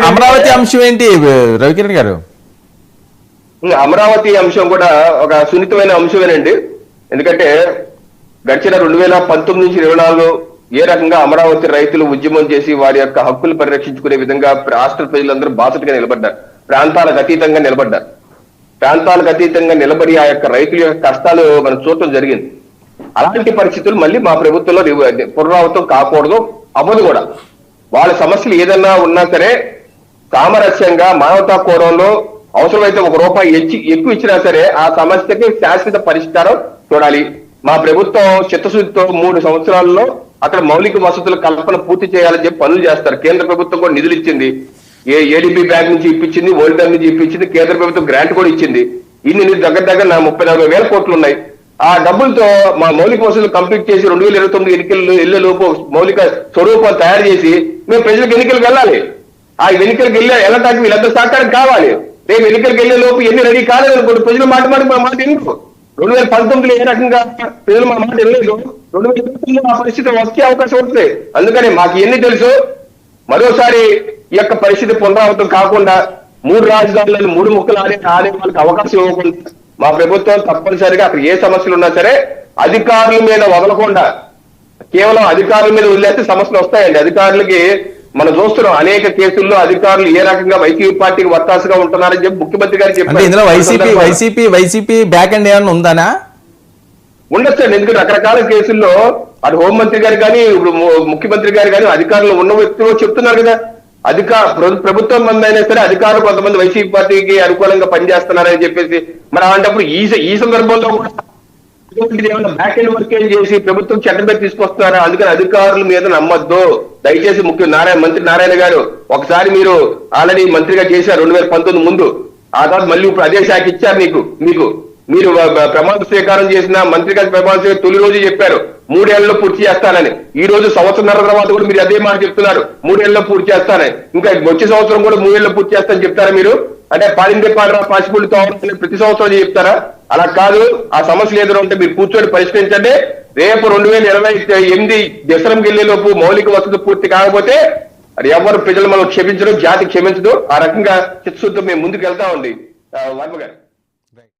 అమరావతి అంశం ఏంటి? రవికిరణ్ గారు. అమరావతి అంశం కూడా ఒక సున్నితమైన అంశమేనండి. ఎందుకంటే గడిచిన రెండు వేల పంతొమ్మిది నుంచి ఇరవై నాలుగు ఏ రకంగా అమరావతి రైతులు ఉద్యమం చేసి వారి యొక్క హక్కులు పరిరక్షించుకునే విధంగా రాష్ట్ర ప్రజలందరూ బాసటగా నిలబడ్డారు. ప్రాంతాలకు అతీతంగా నిలబడ్డారు. ప్రాంతాలకు అతీతంగా నిలబడి ఆ యొక్క రైతుల యొక్క కష్టాలు మనం చూడటం జరిగింది. అలాంటి పరిస్థితులు మళ్ళీ మా ప్రభుత్వంలో రివ- పునరావృతం కాకూడదు అవ్వదు కూడా. వాళ్ళ సమస్యలు ఏదన్నా ఉన్నా సరే సామరస్యంగా మానవతా కోణంలో అవసరమైతే ఒక రూపాయి ఎచ్చి ఎక్కువ ఇచ్చినా సరే ఆ సమస్యకి శాశ్వత పరిష్కారం చూడాలి. మా ప్రభుత్వం చిత్తశుద్ధితో మూడు సంవత్సరాల్లో అక్కడ మౌలిక వసతుల కల్పన పూర్తి చేయాలని చెప్పి పనులు చేస్తారు. కేంద్ర ప్రభుత్వం కూడా నిధులు ఇచ్చింది. ఏ ఏడీబీ బ్యాంక్ నుంచి ఇప్పించింది వరల్డ్ బ్యాంక్ నుంచి ఇప్పించింది కేంద్ర ప్రభుత్వం గ్రాంట్ కూడా ఇచ్చింది. ఇన్ని నిధులు దగ్గర దగ్గర నా ముప్పై నలభై వేల కోట్లు ఉన్నాయి. ఆ డబ్బులతో మా మౌలిక వసతులు కంప్లీట్ చేసి రెండు వేల ఇరవై తొమ్మిది ఎన్నికలు వెళ్ళే లోపు మౌలిక స్వరూపాలు తయారు చేసి మేము ప్రజలకు ఎన్నికలకు వెళ్ళాలి. ఆ ఎన్నికలకు వెళ్ళే వెళ్ళటానికి వీళ్ళందరూ సహకారం కావాలి? రేపు ఎన్నికలకు వెళ్ళే లోపు ఎన్ని రెడీ కాలేదు అనుకోండి ప్రజలు మాట మాట మా మాట ఎందుకు? రెండు వేల పంతొమ్మిదిలో ఏ రకంగా ప్రజలు మా మాట వినలేదు? రెండు వేల పంతొమ్మిదిలో ఆ పరిస్థితి వచ్చే అవకాశం ఉంటుంది. అందుకని మాకు ఎన్ని తెలుసు? మరోసారి ఈ యొక్క పరిస్థితి పునరావృతం కాకుండా మూడు రాజధానులను మూడు ముక్కలు ఆడే ఆడే వాళ్ళకి అవకాశం ఇవ్వకుండా మా ప్రభుత్వం తప్పనిసరిగా అక్కడ ఏ సమస్యలు ఉన్నా సరే అధికారుల మీద వదలకుండా కేవలం అధికారుల మీద వదిలేస్తే సమస్యలు వస్తాయండి. అధికారులకి మనం చూస్తున్నాం అనేక కేసుల్లో అధికారులు ఏ రకంగా వైసీపీ పార్టీకి వత్తాసుగా ఉంటున్నారని చెప్పి ముఖ్యమంత్రి గారు అంటే ఇందులో వైసీపీ చెప్పారు వైసీపీ వైసీపీ బ్యాక్ అండ్ ఉందానా? ఉండొచ్చండి ఎందుకంటే రకరకాల కేసుల్లో అటు హోంమంత్రి గారు కానీ ఇప్పుడు ముఖ్యమంత్రి గారు కానీ అధికారులు ఉన్న వ్యక్తులు చెప్తున్నారు కదా. అధికార ప్ర- ప్రభుత్వం మంది అయినా సరే అధికారులు కొంతమంది వైసీపీ పార్టీకి అనుకూలంగా పనిచేస్తున్నారని చెప్పేసి మరి అలాంటప్పుడు ఈ ఈ సందర్భంలో కూడా ఇటువంటిది ఏమైనా బ్యాక్ ఎండ్ వర్క్ చేసి ప్రభుత్వం చట్టం మీద తీసుకొస్తున్నారా? అందుకని అధికారుల మీద నమ్మొద్దు. దయచేసి ముఖ్య నారాయణ మంత్రి నారాయణ గారు ఒకసారి మీరు ఆల్రెడీ మంత్రిగా చేశారు రెండు వేల పంతొమ్మిది ముందు. ఆ తర్వాత మళ్ళీ ఇప్పుడు అదే శాఖ ఇచ్చారు మీకు మీకు. మీరు ప్రమాద ప్రమాణ స్వీకారం చేసిన మంత్రి గారి ప్రమాణ స్వీకారం తొలి రోజు చెప్పారు. మూడేళ్ళలో పూర్తి చేస్తానని. ఈ రోజు సంవత్సరంన్నర తర్వాత కూడా మీరు అదే మాట చెప్తున్నారు. మూడేళ్ళలో పూర్తి చేస్తానని. ఇంకా వచ్చే సంవత్సరం కూడా మూడేళ్ళలో పూర్తి చేస్తానని చెప్తారా మీరు? అంటే పాడిందే పాడరా పాసిబుల్ కావాలని ప్రతి సంవత్సరం చెప్తారా? అలా కాదు. ఆ సమస్యలు ఎదురు ఉంటే మీరు కూర్చొని పరిష్కరించండి. రేపు రెండు వేల ఇరవై ఎనిమిది దసరంకి లోపు మౌలిక వసతులు పూర్తి కాకపోతే అది ఎవరు ప్రజలు మనం క్షమించడం జాతి క్షమించదు. ఆ రకంగా చిత్తశుద్ధితో మేము ముందుకు వెళ్తామండి ఆ, వర్మ గారు.